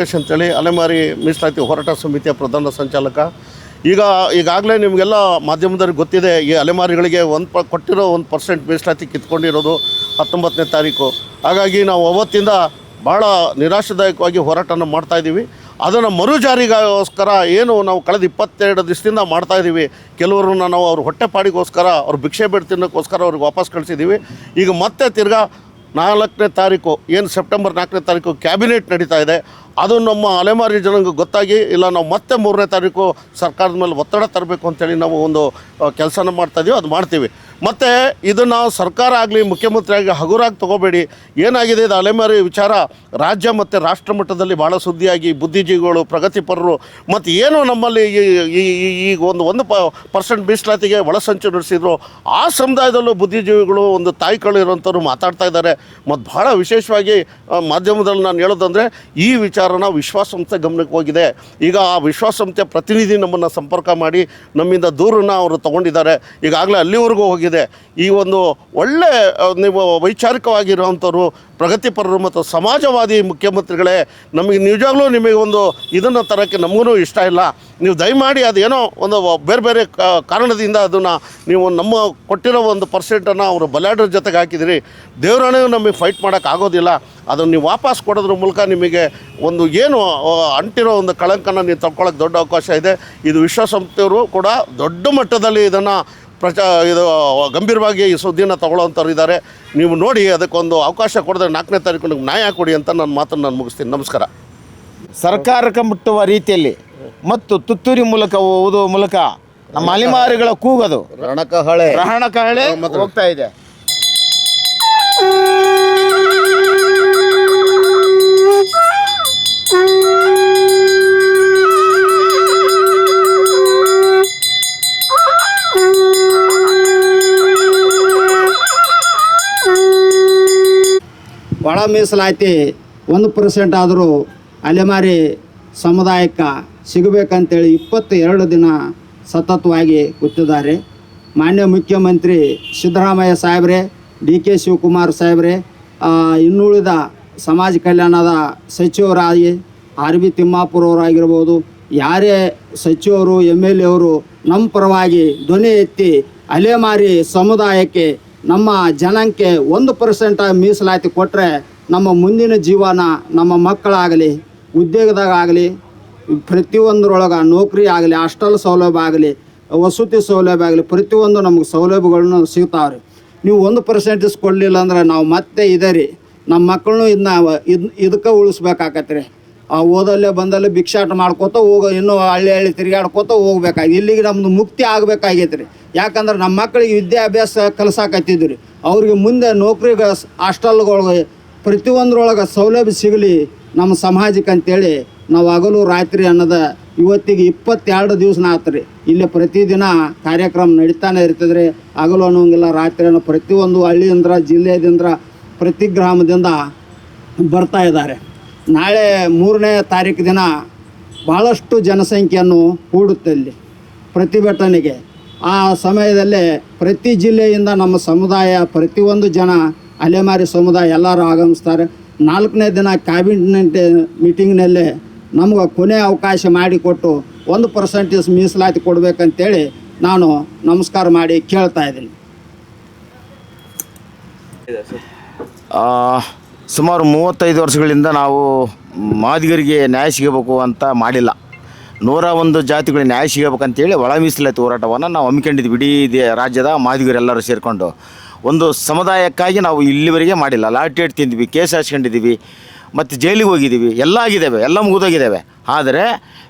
ಲೋಕೇಶ್ ಅಂತೇಳಿ ಅಲೆಮಾರಿ ಮೀಸಲಾತಿ ಹೋರಾಟ ಸಮಿತಿಯ ಪ್ರಧಾನ ಸಂಚಾಲಕ. ಈಗ ಈಗಾಗಲೇ ನಿಮಗೆಲ್ಲ ಮಾಧ್ಯಮದವ್ರಿಗೆ ಗೊತ್ತಿದೆ, ಈ ಅಲೆಮಾರಿಗಳಿಗೆ ಒಂದು ಕೊಟ್ಟಿರೋ ಒಂದು ಪರ್ಸೆಂಟ್ ಮೀಸಲಾತಿ ಕಿತ್ಕೊಂಡಿರೋದು ಹತ್ತೊಂಬತ್ತನೇ ತಾರೀಕು. ಹಾಗಾಗಿ ನಾವು ಅವತ್ತಿಂದ ಭಾಳ ನಿರಾಶಾದಾಯಕವಾಗಿ ಹೋರಾಟನ ಮಾಡ್ತಾಯಿದ್ದೀವಿ ಅದನ್ನು ಮರುಜಾರಿಗೋಸ್ಕರ ಏನು ನಾವು ಕಳೆದ ಇಪ್ಪತ್ತೆರಡು ದಿವಸದಿಂದ ಮಾಡ್ತಾಯಿದ್ದೀವಿ ಕೆಲವರನ್ನ ನಾವು ಅವ್ರ ಹೊಟ್ಟೆಪಾಡಿಗೋಸ್ಕರ ಅವ್ರು ಭಿಕ್ಷೆ ಬೇಡ ತಿನ್ನೋಕ್ಕೋಸ್ಕರ ಅವ್ರಿಗೆ ವಾಪಸ್ ಕಳಿಸಿದ್ದೀವಿ. ಈಗ ಮತ್ತೆ ತಿರ್ಗಾ ನಾಲ್ಕನೇ ತಾರೀಕು, ಏನು ಸೆಪ್ಟೆಂಬರ್ ನಾಲ್ಕನೇ ತಾರೀಕು ಕ್ಯಾಬಿನೆಟ್ ನಡೀತಾ ಇದೆ. ಅದು ನಮ್ಮ ಅಲೆಮಾರಿ ಜನಾಂಗ ಗೊತ್ತಾಗಿ ಇಲ್ಲ, ನಾವು ಮತ್ತೆ ಮೂರನೇ ತಾರೀಕು ಸರ್ಕಾರದ ಮೇಲೆ ಒತ್ತಡ ತರಬೇಕು ಅಂತೇಳಿ ನಾವು ಒಂದು ಕೆಲಸನ ಮಾಡ್ತಾಯಿದ್ದೀವಿ ಅದು ಮಾಡ್ತೀವಿ. ಮತ್ತು ಇದನ್ನು ಸರ್ಕಾರ ಆಗಲಿ, ಮುಖ್ಯಮಂತ್ರಿ ಆಗಲಿ ಹಗುರಾಗಿ ತೊಗೋಬೇಡಿ. ಏನಾಗಿದೆ, ಇದು ಅಲೆಮಾರಿ ವಿಚಾರ. ರಾಜ್ಯ ಮತ್ತು ರಾಷ್ಟ್ರ ಮಟ್ಟದಲ್ಲಿ ಭಾಳ ಸುದ್ದಿಯಾಗಿ ಬುದ್ಧಿಜೀವಿಗಳು, ಪ್ರಗತಿಪರರು, ಮತ್ತು ಏನು ನಮ್ಮಲ್ಲಿ ಈಗ ಒಂದು ಒಂದು ಪ, ಪರ್ಸೆಂಟ್ ಮೀಸಲಾತಿಗೆ ಒಳಸಂಚು ನಡೆಸಿದ್ರು. ಆ ಸಮುದಾಯದಲ್ಲೂ ಬುದ್ಧಿಜೀವಿಗಳು ಒಂದು ತಾಯಿಗಳು ಇರೋಂಥವ್ರು ಮಾತಾಡ್ತಾ ಇದ್ದಾರೆ. ಮತ್ತು ಭಾಳ ವಿಶೇಷವಾಗಿ ಮಾಧ್ಯಮದಲ್ಲಿ ನಾನು ಹೇಳೋದಂದರೆ, ಈ ವಿಚಾರನ ವಿಶ್ವಾಸಸಂಸ್ಥೆ ಗಮನಕ್ಕೆ ಹೋಗಿದೆ. ಈಗ ಆ ವಿಶ್ವಾಸಸಂಸ್ಥೆ ಪ್ರತಿನಿಧಿ ನಮ್ಮನ್ನು ಸಂಪರ್ಕ ಮಾಡಿ ನಮ್ಮಿಂದ ದೂರನ್ನು ಅವರು ತಗೊಂಡಿದ್ದಾರೆ. ಈಗಾಗಲೇ ಅಲ್ಲಿವರೆಗೂ ಹೋಗಿದೆ. ಈ ಒಂದು ಒಳ್ಳೆ ನೀವು ವೈಚಾರಿಕವಾಗಿರುವಂಥವ್ರು ಪ್ರಗತಿಪರರು ಮತ್ತು ಸಮಾಜವಾದಿ ಮುಖ್ಯಮಂತ್ರಿಗಳೇ, ನಮಗೆ ನಿಜವಾಗ್ಲೂ ನಿಮಗೆ ಒಂದು ಇದನ್ನು ತರೋಕ್ಕೆ ನಮಗೂ ಇಷ್ಟ ಇಲ್ಲ. ನೀವು ದಯಮಾಡಿ ಅದೇನೋ ಒಂದು ಬೇರೆ ಬೇರೆ ಕಾರಣದಿಂದ ಅದನ್ನು ನೀವು ನಮ್ಮ ಕೊಟ್ಟಿರೋ ಒಂದು ಪರ್ಸೆಂಟನ್ನು ಅವರು ಬಲ್ಯಾಡ್ರ ಜೊತೆಗೆ ಹಾಕಿದಿರಿ. ದೇವರಾಣೆಯೂ ನಮಗೆ ಫೈಟ್ ಮಾಡೋಕ್ಕಾಗೋದಿಲ್ಲ ಅದನ್ನು ನೀವು ವಾಪಸ್ ಕೊಡೋದ್ರ ಮೂಲಕ ನಿಮಗೆ ಒಂದು ಏನು ಅಂಟಿರೋ ಒಂದು ಕಳಂಕನ ನೀವು ತಗೊಳ್ಳೋಕೆ ದೊಡ್ಡ ಅವಕಾಶ ಇದೆ. ಇದು ವಿಶ್ವಸಂಸ್ಥೆಯವರು ಕೂಡ ದೊಡ್ಡ ಮಟ್ಟದಲ್ಲಿ ಇದನ್ನು ಪ್ರಚಾ ಇದು ಗಂಭೀರವಾಗಿ ಈ ಸುದ್ದಿನ ತಗೊಳ್ಳೋವಂಥವ್ರು ಇದ್ದಾರೆ ನೀವು ನೋಡಿ ಅದಕ್ಕೊಂದು ಅವಕಾಶ ಕೊಡಿದ್ರೆ ನಾಲ್ಕನೇ ತಾರೀಕು ನಿಮ್ಗೆ ನ್ಯಾಯ ಕೊಡಿ ಅಂತ ನನ್ನ ಮಾತನ್ನು ನಾನು ಮುಗಿಸ್ತೀನಿ. ನಮಸ್ಕಾರ. ಸರ್ಕಾರಕ್ಕೆ ಮುಟ್ಟುವ ರೀತಿಯಲ್ಲಿ ಮತ್ತು ತುತ್ತೂರಿ ಮೂಲಕ ಓದುವ ಮೂಲಕ ನಮ್ಮ ಅಲೆಮಾರಿಗಳ ಕೂಗದು. ರಣಕಹಳೆ. ರಣಕಹಳೆ ಕಹಳೆ ಹೋಗ್ತಾ ಇದೆ. ಒಳ ಮೀಸಲಾತಿ ಒಂದು ಪರ್ಸೆಂಟ್ ಆದರೂ ಅಲೆಮಾರಿ ಸಮುದಾಯಕ್ಕೆ ಸಿಗಬೇಕಂತೇಳಿ ಇಪ್ಪತ್ತು ಎರಡು ದಿನ ಸತತವಾಗಿ ಕೂತಿದ್ದಾರೆ. ಮಾನ್ಯ ಮುಖ್ಯಮಂತ್ರಿ ಸಿದ್ದರಾಮಯ್ಯ ಸಾಹೇಬ್ರೆ ಡಿ ಕೆ ಶಿವಕುಮಾರ್ ಸಾಹೇಬ್ರೆ ಇನ್ನುಳಿದ ಸಮಾಜ ಕಲ್ಯಾಣದ ಸಚಿವರಾಗಿ ಆರ್ ಬಿ ತಿಮ್ಮಾಪುರವರಾಗಿರ್ಬೋದು ಯಾರೇ ಸಚಿವರು ಎಂ ಎಲ್ ಎ ಅವರು, ನಮ್ಮ ಪರವಾಗಿ ಧ್ವನಿ ಎತ್ತಿ ಅಲೆಮಾರಿ ಸಮುದಾಯಕ್ಕೆ ನಮ್ಮ ಜನಕ್ಕೆ ಒಂದು ಪರ್ಸೆಂಟ್ ಮೀಸಲಾತಿ ಕೊಟ್ಟರೆ ನಮ್ಮ ಮುಂದಿನ ಜೀವನ ನಮ್ಮ ಮಕ್ಕಳಾಗಲಿ ಉದ್ಯೋಗದಾಗಲಿ ಪ್ರತಿಯೊಂದರೊಳಗೆ ನೌಕರಿ ಆಗಲಿ, ಹಾಸ್ಟೆಲ್ ಸೌಲಭ್ಯ ಆಗಲಿ, ವಸತಿ ಸೌಲಭ್ಯ ಆಗಲಿ, ಪ್ರತಿಯೊಂದು ನಮಗೆ ಸೌಲಭ್ಯಗಳನ್ನು ಸಿಗ್ತಾವ್ರಿ. ನೀವು ಒಂದು ಪರ್ಸೆಂಟೇಜ್ ಕೊಡಲಿಲ್ಲ ಅಂದ್ರೆ ನಾವು ಮತ್ತೆ ಇದೆ ರೀ. ನಮ್ಮ ಮಕ್ಕಳನ್ನು ಇದನ್ನ ಇದು ಇದಕ್ಕೆ ಉಳಿಸ್ಬೇಕಾಗತ್ತೆ ರೀ ಆ ಓದಲ್ಲೇ ಬಂದಲ್ಲೇ ಭಿಕ್ಷಾಟ ಮಾಡ್ಕೋತ ಹೋಗೋ, ಇನ್ನೂ ಹಳ್ಳಿ ಹಳ್ಳಿ ತಿರುಗಾಡ್ಕೋತ ಹೋಗ್ಬೇಕಾಗಿ ಇಲ್ಲಿಗೆ ನಮ್ಮದು ಮುಕ್ತಿ ಆಗ್ಬೇಕಾಗೈತೆ ರೀ ಯಾಕಂದ್ರೆ ನಮ್ಮ ಮಕ್ಕಳಿಗೆ ವಿದ್ಯಾಭ್ಯಾಸ ಕಲಿಸಾಕತ್ತಿದ್ವಿ ಅವ್ರಿಗೆ ಮುಂದೆ ನೌಕರಿಗೆ ಹಾಸ್ಟೆಲ್ಗಳಿಗೆ ಪ್ರತಿಯೊಂದ್ರೊಳಗೆ ಸೌಲಭ್ಯ ಸಿಗಲಿ ನಮ್ಮ ಸಮಾಜಕ್ಕೆ ಅಂತೇಳಿ ನಾವು ಹಗಲು ರಾತ್ರಿ ಅನ್ನೋದ ಇವತ್ತಿಗೆ ಇಪ್ಪತ್ತೆರಡು ದಿವಸನ ಆತ್ರಿ. ಇಲ್ಲಿ ಪ್ರತಿದಿನ ಕಾರ್ಯಕ್ರಮ ನಡೀತಾನೆ ಇರ್ತದೆ ರೀ ಹಗಲು ಅನ್ನೋಂಗಿಲ್ಲ, ರಾತ್ರಿ ಅನ್ನೋ ಪ್ರತಿಯೊಂದು ಹಳ್ಳಿಯಿಂದ, ಜಿಲ್ಲೆಯಿಂದ ಪ್ರತಿ ಗ್ರಾಮದಿಂದ ಬರ್ತಾ ಇದ್ದಾರೆ. ನಾಳೆ ಮೂರನೇ ತಾರೀಕು ದಿನ ಭಾಳಷ್ಟು ಜನಸಂಖ್ಯೆಯನ್ನು ಕೂಡುತ್ತೆ ಇಲ್ಲಿ ಪ್ರತಿಭಟನೆಗೆ. ಆ ಸಮಯದಲ್ಲೇ ಪ್ರತಿ ಜಿಲ್ಲೆಯಿಂದ ನಮ್ಮ ಸಮುದಾಯ, ಪ್ರತಿಯೊಂದು ಜನ ಅಲೆಮಾರಿ ಸಮುದಾಯ ಎಲ್ಲರೂ ಆಗಮಿಸ್ತಾರೆ. ನಾಲ್ಕನೇ ದಿನ ಕ್ಯಾಬಿನೆಟ್ ಮೀಟಿಂಗ್ನಲ್ಲೇ ನಮಗೆ ಕೊನೆ ಅವಕಾಶ ಮಾಡಿಕೊಟ್ಟು ಒಂದು ಪರ್ಸೆಂಟೇಜ್ ಮೀಸಲಾತಿ ಕೊಡಬೇಕಂತೇಳಿ ನಾನು ನಮಸ್ಕಾರ ಮಾಡಿ ಕೇಳ್ತಾ ಇದ್ದೀನಿ. ಸುಮಾರು ಮೂವತ್ತೈದು ವರ್ಷಗಳಿಂದ ನಾವು ಮಾದಿಗರಿಗೆ ನ್ಯಾಯ ಸಿಗಬೇಕು ಅಂತ ಮಾಡಿಲ್ಲ. ನೂರ ಒಂದು ಜಾತಿಗಳಿಗೆ ನ್ಯಾಯ ಸಿಗಬೇಕಂತೇಳಿ ಒಳ ಮೀಸಲಾತಿ ಹೋರಾಟವನ್ನು ನಾವು ಹಮ್ಮಿಕೊಂಡಿದ್ವಿ. ಇಡೀ ರಾಜ್ಯದ ಮಾದಿಗರೆಲ್ಲರೂ ಸೇರಿಕೊಂಡು. ಒಂದು ಸಮುದಾಯಕ್ಕಾಗಿ ನಾವು ಇಲ್ಲಿವರೆಗೆ ಮಾಡಿಲ್ಲ. ಲಾಟೇಟ್ ತಿಂದ್ವಿ, ಕೇಸ್ ಹಾಸ್ಕೊಂಡಿದ್ದೀವಿ, ಮತ್ತು ಜೈಲಿಗೆ ಹೋಗಿದ್ದೀವಿ. ಎಲ್ಲ ಆಗಿದ್ದಾವೆ, ಎಲ್ಲ ಮುಗಿದೋಗಿದ್ದಾವೆ. ಆದರೆ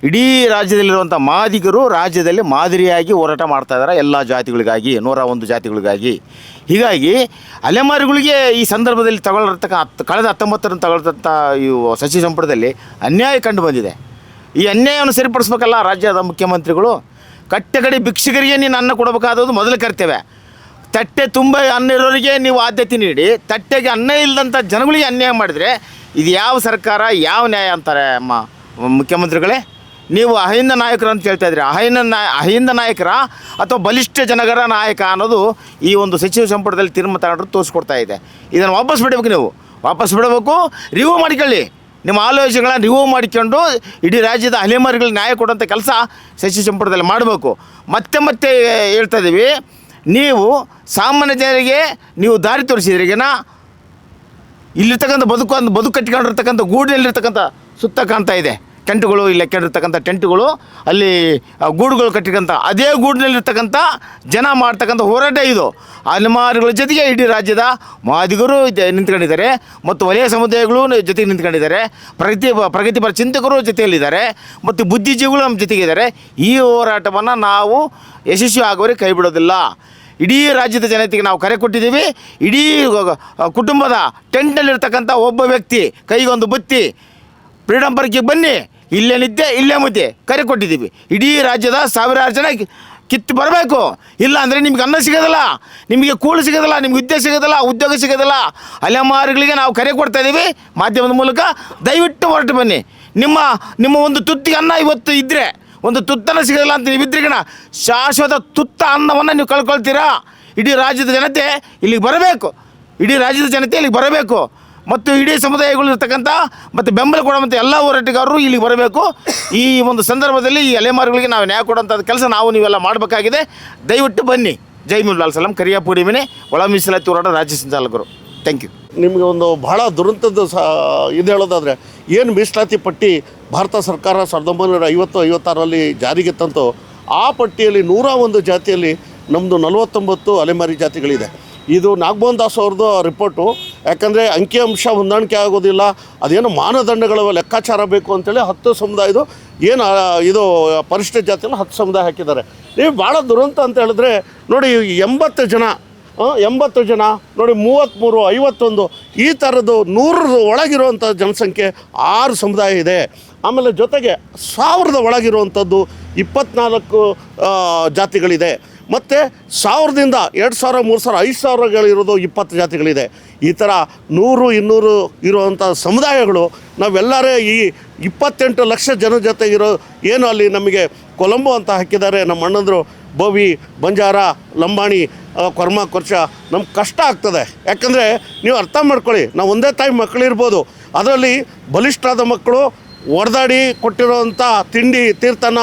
ಇಡೀ ರಾಜ್ಯದಲ್ಲಿರುವಂಥ ಮಾದಿಗರು ರಾಜ್ಯದಲ್ಲಿ ಮಾದರಿಯಾಗಿ ಹೋರಾಟ ಮಾಡ್ತಾ ಇದ್ದಾರೆ ಎಲ್ಲ ಜಾತಿಗಳಿಗಾಗಿ, ನೂರ ಒಂದು ಜಾತಿಗಳಿಗಾಗಿ. ಹೀಗಾಗಿ ಅಲೆಮಾರಿಗಳಿಗೆ ಈ ಸಂದರ್ಭದಲ್ಲಿ ತಗೊಳ್ಳಿರ್ತಕ್ಕ ಹತ್ತು ಕಳೆದ ಹತ್ತೊಂಬತ್ತರನ್ನು ತಗೊಳ್ತಂಥ ಇವು ಸಚಿವ ಸಂಪುಟದಲ್ಲಿ ಅನ್ಯಾಯ ಕಂಡು ಬಂದಿದೆ. ಈ ಅನ್ಯಾಯವನ್ನು ಸರಿಪಡಿಸ್ಬೇಕಲ್ಲ ರಾಜ್ಯದ ಮುಖ್ಯಮಂತ್ರಿಗಳು? ಕಟ್ಟೆಗಡಿ ಭಿಕ್ಷುಕರಿಗೆ ನೀನು ಅನ್ನ ಕೊಡಬೇಕಾದದ್ದು ಮೊದಲು ಕರ್ತೇವೆ ತಟ್ಟೆ ತುಂಬ ಅನ್ನ ಇರೋರಿಗೆ ನೀವು ಆದ್ಯತೆ ನೀಡಿ, ತಟ್ಟೆಗೆ ಅನ್ನ ಇಲ್ಲದಂಥ ಜನಗಳಿಗೆ ಅನ್ಯಾಯ ಮಾಡಿದರೆ ಇದು ಯಾವ ಸರ್ಕಾರ, ಯಾವ ನ್ಯಾಯ ಅಂತಾರೆ ಅಮ್ಮ ಮುಖ್ಯಮಂತ್ರಿಗಳೇ? ನೀವು ಅಹಿಂದ ನಾಯಕರು ಅಂತ ಹೇಳ್ತಾ ಇದ್ರಿ ಅಹಿಂದ ನಾಯ, ಅಹಿಂದ ನಾಯಕರ ಅಥವಾ ಬಲಿಷ್ಠ ಜನಗರ ನಾಯಕ ಅನ್ನೋದು ಈ ಒಂದು ಸಚಿವ ಸಂಪುಟದಲ್ಲಿ ತೀರ್ಮಾನ ತೋರಿಸ್ಕೊಡ್ತಾ ಇದೆ. ಇದನ್ನು ವಾಪಸ್ ಬಿಡಬೇಕು ನೀವು. ವಾಪಸ್ ಬಿಡಬೇಕು. ರಿವ್ಯೂ ಮಾಡ್ಕೊಳ್ಳಿ. ನಿಮ್ಮ ಆಲೋಚನೆಗಳನ್ನು ರಿವ್ಯೂ ಮಾಡಿಕೊಂಡು ಇಡೀ ರಾಜ್ಯದ ಅಲೆಮಾರಿಗಳಿಗೆ ನ್ಯಾಯ ಕೊಡುವಂಥ ಕೆಲಸ ಸಚಿವ ಸಂಪುಟದಲ್ಲಿ ಮಾಡಬೇಕು. ಮತ್ತೆ ಮತ್ತೆ ಹೇಳ್ತಾ ಇದ್ದೀವಿ ನೀವು ಸಾಮಾನ್ಯ ಜನರಿಗೆ ನೀವು ದಾರಿ ತೋರಿಸಿದ್ರಿಗೇನ ಇಲ್ಲಿರ್ತಕ್ಕಂಥ ಬದುಕು ಬದುಕು ಕಟ್ಟಿಕೊಂಡಿರ್ತಕ್ಕಂಥ ಗೂಡಿನಲ್ಲಿರ್ತಕ್ಕಂಥ ಸುತ್ತ ಕಾಣ್ತಾ ಇದೆ. ಟೆಂಟ್ಗಳು, ಇಲ್ಲಿ ಕೆಡಿರ್ತಕ್ಕಂಥ ಟೆಂಟ್ಗಳು, ಅಲ್ಲಿ ಗೂಡುಗಳು ಕಟ್ಟಿರ್ತಕ್ಕಂಥ, ಅದೇ ಗೂಡಿನಲ್ಲಿರ್ತಕ್ಕಂಥ ಜನ ಮಾಡ್ತಕ್ಕಂಥ ಹೋರಾಟ ಇದು. ಅಲೆಮಾರಿಗಳ ಜೊತೆಗೆ ಇಡೀ ರಾಜ್ಯದ ಮಾದಿಗರು ನಿಂತ್ಕೊಂಡಿದ್ದಾರೆ. ಮತ್ತು ವಲಯ ಸಮುದಾಯಗಳು ಜೊತೆಗೆ ನಿಂತ್ಕೊಂಡಿದ್ದಾರೆ. ಪ್ರಗತಿ, ಪ್ರಗತಿಪರ ಚಿಂತಕರು ಜೊತೆಯಲ್ಲಿದ್ದಾರೆ. ಮತ್ತು ಬುದ್ಧಿಜೀವಿಗಳು ನಮ್ಮ ಜೊತೆಗಿದ್ದಾರೆ ಈ ಹೋರಾಟವನ್ನು ನಾವು ಯಶಸ್ವಿ ಆಗುವವರೆಗೆ ಕೈ ಬಿಡೋದಿಲ್ಲ. ಇಡೀ ರಾಜ್ಯದ ಜನತೆಗೆ ನಾವು ಕರೆ ಕೊಟ್ಟಿದ್ದೀವಿ. ಇಡೀ ಕುಟುಂಬದ ಟೆಂಟ್ನಲ್ಲಿರ್ತಕ್ಕಂಥ ಒಬ್ಬ ವ್ಯಕ್ತಿ ಕೈಗೊಂದು ಬುತ್ತಿ, ಫ್ರೀಡಂ ಪಾರ್ಕಿಗೆ ಬನ್ನಿ. ಇಲ್ಲೇ ನಿದ್ದೆ, ಇಲ್ಲೇ ಮುದ್ದೆ. ಕರೆ ಕೊಟ್ಟಿದ್ದೀವಿ. ಇಡೀ ರಾಜ್ಯದ ಸಾವಿರಾರು ಜನ ಕಿತ್ತು ಬರಬೇಕು. ಇಲ್ಲ ಅಂದರೆ ನಿಮ್ಗೆ ಅನ್ನ ಸಿಗೋದಿಲ್ಲ. ನಿಮಗೆ ಕೂಳು ಸಿಗೋದಿಲ್ಲ, ನಿಮ್ಗೆ ಹುದ್ದೆ ಸಿಗೋದಿಲ್ಲ, ಉದ್ಯೋಗ ಸಿಗೋದಿಲ್ಲ. ಅಲೆಮಾರಿಗಳಿಗೆ ನಾವು ಕರೆ ಕೊಡ್ತಾ ಇದ್ದೀವಿ ಮಾಧ್ಯಮದ ಮೂಲಕ ದಯವಿಟ್ಟು ಹೊರಟು ಬನ್ನಿ. ನಿಮ್ಮ ನಿಮ್ಮ ಒಂದು ತುತ್ತಿಗೆ ಅನ್ನ ಇವತ್ತು ಇದ್ದರೆ ಒಂದು ತುತ್ತನ್ನು ಸಿಗೋದಿಲ್ಲ ಅಂತ ನೀವು ಇದ್ರಿಗಣ ಶಾಶ್ವತ ತುತ್ತ ಅನ್ನವನ್ನು ನೀವು ಕಳ್ಕೊಳ್ತೀರಾ? ಇಡೀ ರಾಜ್ಯದ ಜನತೆ ಇಲ್ಲಿಗೆ ಬರಬೇಕು. ಇಡೀ ರಾಜ್ಯದ ಜನತೆ ಇಲ್ಲಿಗೆ ಬರಬೇಕು. ಮತ್ತು ಇಡೀ ಸಮುದಾಯಗಳು ಇರ್ತಕ್ಕಂಥ ಮತ್ತು ಬೆಂಬಲ ಕೊಡುವಂಥ ಎಲ್ಲ ಹೋರಾಟಗಾರರು ಇಲ್ಲಿಗೆ ಬರಬೇಕು. ಈ ಒಂದು ಸಂದರ್ಭದಲ್ಲಿ ಈ ಅಲೆಮಾರುಗಳಿಗೆ ನಾವು ನ್ಯಾಯ ಕೊಡುವಂಥ ಕೆಲಸ ನಾವು ನೀವೆಲ್ಲ ಮಾಡಬೇಕಾಗಿದೆ. ದಯವಿಟ್ಟು ಬನ್ನಿ. ಜೈ ಮುಲ್ಲಾಲ್ ಸಲಾಂ. ಕರಿಯಾಪುರಿ ಮನೆ. ಒಳ ಮೀಸಲಾತಿ ಹೋರಾಟ ರಾಜ್ಯ ಸಂಚಾಲಕರು. ಥ್ಯಾಂಕ್ ಯು ನಿಮಗೆ ಒಂದು ಬಹಳ ದುರಂತದ ಸಹ ಇದು ಹೇಳೋದಾದರೆ ಏನು ಮೀಸಲಾತಿ ಪಟ್ಟಿ ಭಾರತ ಸರ್ಕಾರ ಸಾವಿರದ ಒಂಬೈನೂರ ಐವತ್ತು, ಐವತ್ತಾರರಲ್ಲಿ ಜಾರಿಗೆ ತಂತು, ಆ ಪಟ್ಟಿಯಲ್ಲಿ ನೂರ ಒಂದು ಜಾತಿಯಲ್ಲಿ ನಮ್ಮದು ನಲವತ್ತೊಂಬತ್ತು ಅಲೆಮಾರಿ ಜಾತಿಗಳಿದೆ. ಇದು ನಾಗಮೋಹನ್ ದಾಸ್ ಅವ್ರದ್ದು ರಿಪೋರ್ಟು ಯಾಕಂದರೆ ಅಂಕಿಅಂಶ ಹೊಂದಾಣಿಕೆ ಆಗೋದಿಲ್ಲ ಅದೇನು ಮಾನದಂಡಗಳ ಲೆಕ್ಕಾಚಾರ ಬೇಕು ಅಂತೇಳಿ ಹತ್ತು ಸಮುದಾಯದು ಏನು ಇದು ಪರಿಶಿಷ್ಟ ಜಾತಿಯಲ್ಲಿ ಹತ್ತು ಸಮುದಾಯ ಹಾಕಿದ್ದಾರೆ. ನೀವು ಭಾಳ ದುರಂತ ಅಂತ ಹೇಳಿದ್ರೆ ನೋಡಿ ಎಂಬತ್ತು ಜನ ಎಂಬತ್ತು ಜನ ನೋಡಿ ಮೂವತ್ತ್ಮೂರು ಐವತ್ತೊಂದು ಈ ಥರದ್ದು ನೂರರ ಒಳಗಿರುವಂಥ ಜನಸಂಖ್ಯೆ ಆರು ಸಮುದಾಯ ಇದೆ. ಆಮೇಲೆ ಜೊತೆಗೆ ಸಾವಿರದ ಒಳಗಿರುವಂಥದ್ದು ಇಪ್ಪತ್ನಾಲ್ಕು ಆ, ಜಾತಿಗಳಿದೆ. ಮತ್ತು ಸಾವಿರದಿಂದ ಎರಡು ಸಾವಿರ, ಮೂರು ಸಾವಿರ, ಐದು ಸಾವಿರಗಳಿರೋದು ಇಪ್ಪತ್ತು ಜಾತಿಗಳಿದೆ. ಈ ಥರ ನೂರು, ಇನ್ನೂರು ಇರುವಂಥ ಸಮುದಾಯಗಳು ನಾವೆಲ್ಲರೇ ಈ ಇಪ್ಪತ್ತೆಂಟು ಲಕ್ಷ ಜನ ಜೊತೆಗಿರೋ ಏನು ಅಲ್ಲಿ ನಮಗೆ ಕೊಲಂಬೋ ಅಂತ ಹಾಕಿದ್ದಾರೆ. ನಮ್ಮ ಅಣ್ಣಂದರು ಬೋವಿ, ಬಂಜಾರ, ಲಂಬಾಣಿ ಕೊರ್ಮ, ಕೊರ್ಚ ನಮ್ಗೆ ಕಷ್ಟ ಆಗ್ತದೆ. ಯಾಕಂದರೆ ನೀವು ಅರ್ಥ ಮಾಡ್ಕೊಳ್ಳಿ, ನಾವು ಒಂದೇ ತಾಯಿ ಮಕ್ಕಳಿರ್ಬೋದು ಅದರಲ್ಲಿ ಬಲಿಷ್ಠರಾದ ಮಕ್ಕಳು ಒಡೆದಾಡಿ ಕೊಟ್ಟಿರೋವಂಥ ತಿಂಡಿ, ತೀರ್ಥನ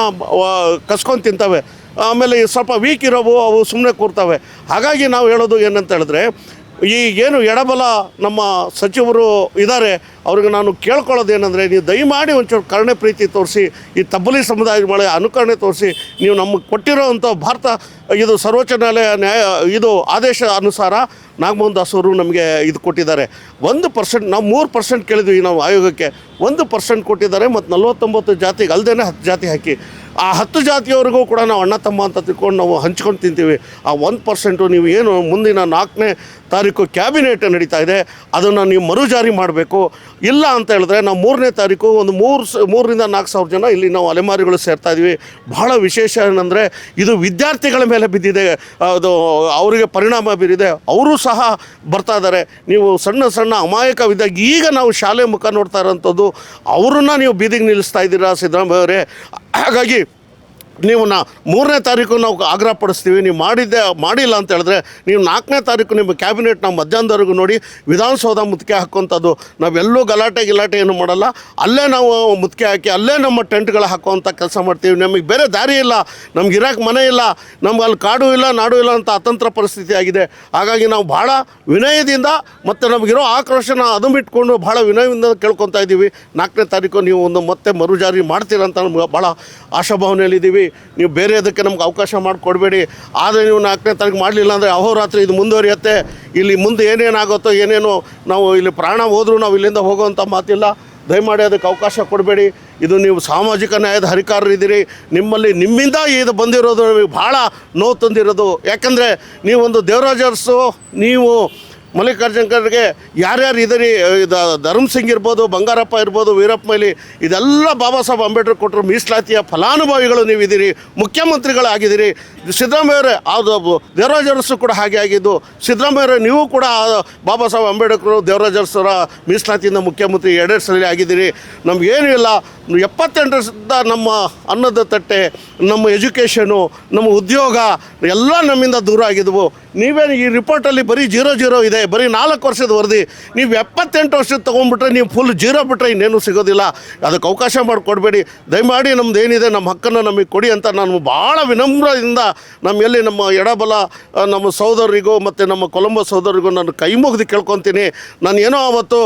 ಕಸ್ಕೊಂಡು ತಿಂತವೆ. ಆಮೇಲೆ ಸ್ವಲ್ಪ ವೀಕ್ ಇರೋವು, ಅವು ಸುಮ್ಮನೆ ಕೂರ್ತವೆ. ಹಾಗಾಗಿ ನಾವು ಹೇಳೋದು ಏನಂತ ಹೇಳಿದ್ರೆ, ಈ ಏನು ಎಡಬಲ ನಮ್ಮ ಸಚಿವರು ಇದ್ದಾರೆ ಅವ್ರಿಗೆ ನಾನು ಕೇಳ್ಕೊಳ್ಳೋದು ಏನಂದರೆ, ನೀವು ದಯಮಾಡಿ ಒಂಚೂರು ಕರುಣೆ ಪ್ರೀತಿ ತೋರಿಸಿ, ಈ ತಬ್ಬಲಿ ಸಮುದಾಯದ ಮೇಲೆ ಅನುಕರಣೆ ತೋರಿಸಿ, ನೀವು ನಮಗೆ ಕೊಟ್ಟಿರೋವಂಥ ಭಾರತ, ಇದು ಸರ್ವೋಚ್ಚ ನ್ಯಾಯಾಲಯ, ನ್ಯಾಯ, ಇದು ಆದೇಶ ಅನುಸಾರ ನಾಗಮೋಹನ್ ದಾಸ್ ಅವರು ನಮಗೆ ಇದು ಕೊಟ್ಟಿದ್ದಾರೆ. ಒಂದು ಪರ್ಸೆಂಟ್ ನಾವು ಮೂರು ಪರ್ಸೆಂಟ್ ಕೇಳಿದ್ವಿ ನಾವು ಆಯೋಗಕ್ಕೆ. ಒಂದು ಪರ್ಸೆಂಟ್ ಕೊಟ್ಟಿದ್ದಾರೆ, ಮತ್ತು ನಲ್ವತ್ತೊಂಬತ್ತು ಜಾತಿಗೆ ಅಲ್ಲದೇ ಹತ್ತು ಜಾತಿ ಹಾಕಿ. ಆ ಹತ್ತು ಜಾತಿಯವರೆಗೂ ಕೂಡ ನಾವು ಅಣ್ಣ, ತಮ್ಮ ಅಂತ ತಿಳ್ಕೊಂಡು ನಾವು ಹಂಚ್ಕೊಂಡು ತಿಂತೀವಿ. ಆ ಒಂದು ಪರ್ಸೆಂಟು ನೀವು ಏನು ಮುಂದಿನ ನಾಲ್ಕನೇ ತಾರೀಕು ಕ್ಯಾಬಿನೆಟ್ ನಡೀತಾ ಇದೆ, ಅದನ್ನು ನೀವು ಮರುಜಾರಿ ಮಾಡಬೇಕು. ಇಲ್ಲ ಅಂತ ಹೇಳಿದ್ರೆ ನಾವು ಮೂರನೇ ತಾರೀಕು ಒಂದು ಮೂರು ಸ, ಮೂರರಿಂದ ನಾಲ್ಕು ಸಾವಿರ ಜನ ಇಲ್ಲಿ ನಾವು ಅಲೆಮಾರಿಗಳು ಸೇರ್ತಾ ಇದ್ದೀವಿ. ಬಹಳ ವಿಶೇಷ ಏನಂದರೆ ಇದು ವಿದ್ಯಾರ್ಥಿಗಳ ಮೇಲೆ ಬಿದ್ದಿದೆ. ಅದು ಅವರಿಗೆ ಪರಿಣಾಮ ಬೀರಿದೆ. ಅವರು ಸಹ ಬರ್ತಾ ಇದ್ದಾರೆ. ನೀವು ಸಣ್ಣ ಸಣ್ಣ ಅಮಾಯಕವಿದ್ದಾಗ ಈಗ ನಾವು ಶಾಲೆ ಮುಖ ನೋಡ್ತಾ ಇರೋಂಥದ್ದು, ಅವ್ರನ್ನ ನೀವು ಬೀದಿಗೆ ನಿಲ್ಲಿಸ್ತಾ ಇದ್ದೀರಾ ಸಿದ್ದರಾಮಯ್ಯ ಅವರೇ? ಹಾಗಾಗಿ ನೀವು ನಾ ಮೂರನೇ ತಾರೀಕು ನಾವು ಆಗ್ರಹ ಪಡಿಸ್ತೀವಿ ನೀವು ಮಾಡಿದ್ದೆ, ಮಾಡಿಲ್ಲ ಅಂತ ಹೇಳಿದ್ರೆ ನೀವು ನಾಲ್ಕನೇ ತಾರೀಕು ನಿಮ್ಮ ಕ್ಯಾಬಿನೆಟ್ ನಾವು ಮಧ್ಯಾಹ್ನದವರೆಗೂ ನೋಡಿ ವಿಧಾನಸೌಧ ಮುತ್ತಿಗೆ ಹಾಕುವಂಥದ್ದು. ನಾವೆಲ್ಲೂ ಗಲಾಟೆ ಗಿಲಾಟೆ ಏನು ಮಾಡಲ್ಲ. ಅಲ್ಲೇ ನಾವು ಮುತ್ತಿಗೆ ಹಾಕಿ ಅಲ್ಲೇ ನಮ್ಮ ಟೆಂಟ್ಗಳು ಹಾಕುವಂಥ ಕೆಲಸ ಮಾಡ್ತೀವಿ. ನಮಗೆ ಬೇರೆ ದಾರಿ ಇಲ್ಲ. ನಮ್ಗೆ ಇರೋಕ್ಕೆ ಮನೆ ಇಲ್ಲ. ನಮ್ಗೆ ಅಲ್ಲಿ ಕಾಡು ಇಲ್ಲ, ನಾಡು ಇಲ್ಲ ಅಂತ ಅತಂತ್ರ ಪರಿಸ್ಥಿತಿ ಆಗಿದೆ. ಹಾಗಾಗಿ ನಾವು ಭಾಳ ವಿನಯದಿಂದ ಮತ್ತು ನಮಗಿರೋ ಆಕ್ರೋಶನ ಅದುಮಿಟ್ಕೊಂಡು ಭಾಳ ವಿನಯದಿಂದ ಕೇಳ್ಕೊತಾ ಇದ್ದೀವಿ. ನಾಲ್ಕನೇ ತಾರೀಕು ನೀವು ಒಂದು ಮತ್ತೆ ಮರುಜಾರಿ ಮಾಡ್ತೀರಂತ ನಮ್ಗೆ ಭಾಳ ಆಶಾಭಾವನೆಯಲ್ಲಿದ್ದೀವಿ. ನೀವು ಬೇರೆ ಅದಕ್ಕೆ ನಮ್ಗೆ ಅವಕಾಶ ಮಾಡಿಕೊಡ್ಬೇಡಿ. ಆದರೆ ನೀವು ನಾಲ್ಕನೇ ತಾರೀಕು ಮಾಡಲಿಲ್ಲ ಅಂದರೆ ಅಹೋರಾತ್ರಿ ಇದು ಮುಂದುವರಿಯುತ್ತೆ. ಇಲ್ಲಿ ಮುಂದೆ ಏನೇನಾಗುತ್ತೋ ಏನೇನೋ ನಾವು ಇಲ್ಲಿ ಪ್ರಾಣ ಹೋದರೂ ನಾವು ಇಲ್ಲಿಂದ ಹೋಗುವಂಥ ಮಾತಿಲ್ಲ. ದಯಮಾಡಿ ಅದಕ್ಕೆ ಅವಕಾಶ ಕೊಡಬೇಡಿ. ಇದು ನೀವು ಸಾಮಾಜಿಕ ನ್ಯಾಯದ ಹರಿಕಾರರಿದ್ದೀರಿ ನಿಮ್ಮಲ್ಲಿ ನಿಮ್ಮಿಂದ ಇದು ಬಂದಿರೋದು ನಮಗೆ ಭಾಳ ನೋವು ತಂದಿರೋದು. ಯಾಕಂದರೆ ನೀವೊಂದು ದೇವರಾಜರ್ಸು, ನೀವು ಮಲ್ಲಿಕಾರ್ಜುನ್ ಖರ್ಗೆ ಯಾರ್ಯಾರು ಇದರಿ ಇದು ಧರ್ಮ್ ಸಿಂಗ್ ಇರ್ಬೋದು, ಬಂಗಾರಪ್ಪ ಇರ್ಬೋದು, ವೀರಪ್ಪ ಮೊಯ್ಲಿ, ಇದೆಲ್ಲ ಬಾಬಾ ಸಾಹೇಬ್ ಅಂಬೇಡ್ಕರ್ ಕೊಟ್ಟರು ಮೀಸಲಾತಿಯ ಫಲಾನುಭವಿಗಳು ನೀವಿದ್ದೀರಿ, ಮುಖ್ಯಮಂತ್ರಿಗಳಾಗಿದ್ದೀರಿ. ಸಿದ್ದರಾಮಯ್ಯವರೇ, ಅದು ದೇವರಾಜ ಅರಸು ಕೂಡ ಹಾಗೆ ಆಗಿದ್ದು, ಸಿದ್ದರಾಮಯ್ಯವರೇ, ನೀವು ಕೂಡ ಬಾಬಾ ಸಾಹೇಬ್ ಅಂಬೇಡ್ಕರ್, ದೇವರಾಜ ಅರಸರ ಮೀಸಲಾತಿಯಿಂದ ಮುಖ್ಯಮಂತ್ರಿ ಎರಡೆರಡು ಸಲ ಆಗಿದ್ದೀರಿ. ನಮಗೇನು ಇಲ್ಲ, ಎಪ್ಪತ್ತೆಂಟರಿಂದ ನಮ್ಮ ಅನ್ನದ ತಟ್ಟೆ, ನಮ್ಮ ಎಜುಕೇಷನು, ನಮ್ಮ ಉದ್ಯೋಗ, ಎಲ್ಲ ನಮ್ಮಿಂದ ದೂರ ಆಗಿದ್ವು. ನೀವೇನು ಈ ರಿಪೋರ್ಟಲ್ಲಿ ಬರೀ ಜೀರೋ ಜೀರೋ ಇದೆ ಇದೆ. ಬರೀ ನಾಲ್ಕು ವರ್ಷದ ವರದಿ. ನೀವು ಎಪ್ಪತ್ತೆಂಟು ವರ್ಷದ ತೊಗೊಂಡ್ಬಿಟ್ರೆ ನೀವು ಫುಲ್ ಜೀರೋ ಬಿಟ್ಟರೆ ಇನ್ನೇನು ಸಿಗೋದಿಲ್ಲ. ಅದಕ್ಕೆ ಅವಕಾಶ ಮಾಡಿಕೊಡ್ಬೇಡಿ. ದಯಮಾಡಿ ನಮ್ದು ಏನಿದೆ, ನಮ್ಮ ಹಕ್ಕನ್ನು ನಮಗೆ ಕೊಡಿ ಅಂತ ನಾನು ಭಾಳ ವಿನಮ್ರದಿಂದ ನಮ್ಮ ಎಲ್ಲಿ ನಮ್ಮ ಎಡಬಲ ನಮ್ಮ ಸಹೋದರಿಗೂ ಮತ್ತು ನಮ್ಮ ಕೊಲಂಬೋ ಸಹೋದರಿಗೂ ನಾನು ಕೈ ಮುಗಿದು ಕೇಳ್ಕೊತೀನಿ. ನಾನು ಏನೋ ಅವತ್ತು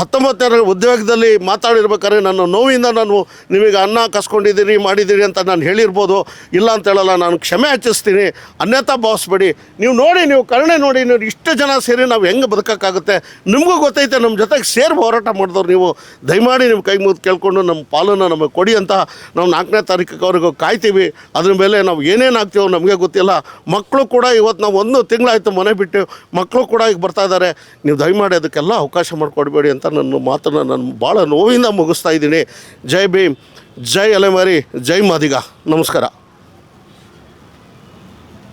ಹತ್ತೊಂಬತ್ತರ ಉದ್ಯೋಗದಲ್ಲಿ ಮಾತಾಡಿರ್ಬೇಕಾದ್ರೆ ನನ್ನ ನೋವಿಂದ ನಾನು ನಿಮಗೆ ಅನ್ನ ಕಸ್ಕೊಂಡಿದ್ದೀರಿ ಮಾಡಿದ್ದೀರಿ ಅಂತ ನಾನು ಹೇಳಿರ್ಬೋದು. ಇಲ್ಲ ಅಂತ ಹೇಳಲ್ಲ, ನಾನು ಕ್ಷಮೆ ಹಚ್ಚಿಸ್ತೀನಿ ಅನ್ಯತಾ ಭಾವಿಸ್ಬೇಡಿ. ನೀವು ನೋಡಿ, ನೀವು ಕರುಣೆ ನೋಡಿ, ನೀವು ಇಷ್ಟು ಜನ ಸೇರಿ ನಾವು ಹೆಂಗೆ ಬದುಕೋಕ್ಕಾಗುತ್ತೆ? ನಿಮಗೂ ಗೊತ್ತೈತೆ ನಮ್ಮ ಜೊತೆಗೆ ಸೇರಿ ಹೋರಾಟ ಮಾಡಿದವ್ರು ನೀವು. ದಯಮಾಡಿ ನಿಮ್ಮ ಕೈ ಮುಗಿದು ಕೇಳ್ಕೊಂಡು ನಮ್ಮ ಪಾಲನ್ನು ನಮಗೆ ಕೊಡಿ ಅಂತ ನಾವು ನಾಲ್ಕನೇ ತಾರೀಕಿವರೆಗೂ ಕಾಯ್ತೀವಿ. ಅದ್ರ ಮೇಲೆ ನಾವು ಏನೇನು ಆಗ್ತೀವೋ ನಮಗೆ ಗೊತ್ತಿಲ್ಲ. ಮಕ್ಕಳು ಕೂಡ ಇವತ್ತು ನಾವು ಒಂದು ತಿಂಗಳಾಯಿತು ಮನೆ ಬಿಟ್ಟು ಮಕ್ಕಳು ಕೂಡ ಈಗ ಬರ್ತಾ ಇದ್ದಾರೆ ನೀವು ದಯಮಾಡಿ ಅದಕ್ಕೆಲ್ಲ ಅವಕಾಶ ಮಾಡಿಕೊಡ್ಬೇಡಿ ಅಂತ ನನ್ನ ಮಾತನ್ನು ನಾನು ಭಾಳ ನೋವಿಂದ ಮುಗಿಸ್ತಾ ಇದ್ದೀನಿ. ಜೈ ಭೀಮ್, ಜೈ ಅಲೆಮಾರಿ, ಜೈ ಮಾದಿಗ. ನಮಸ್ಕಾರ.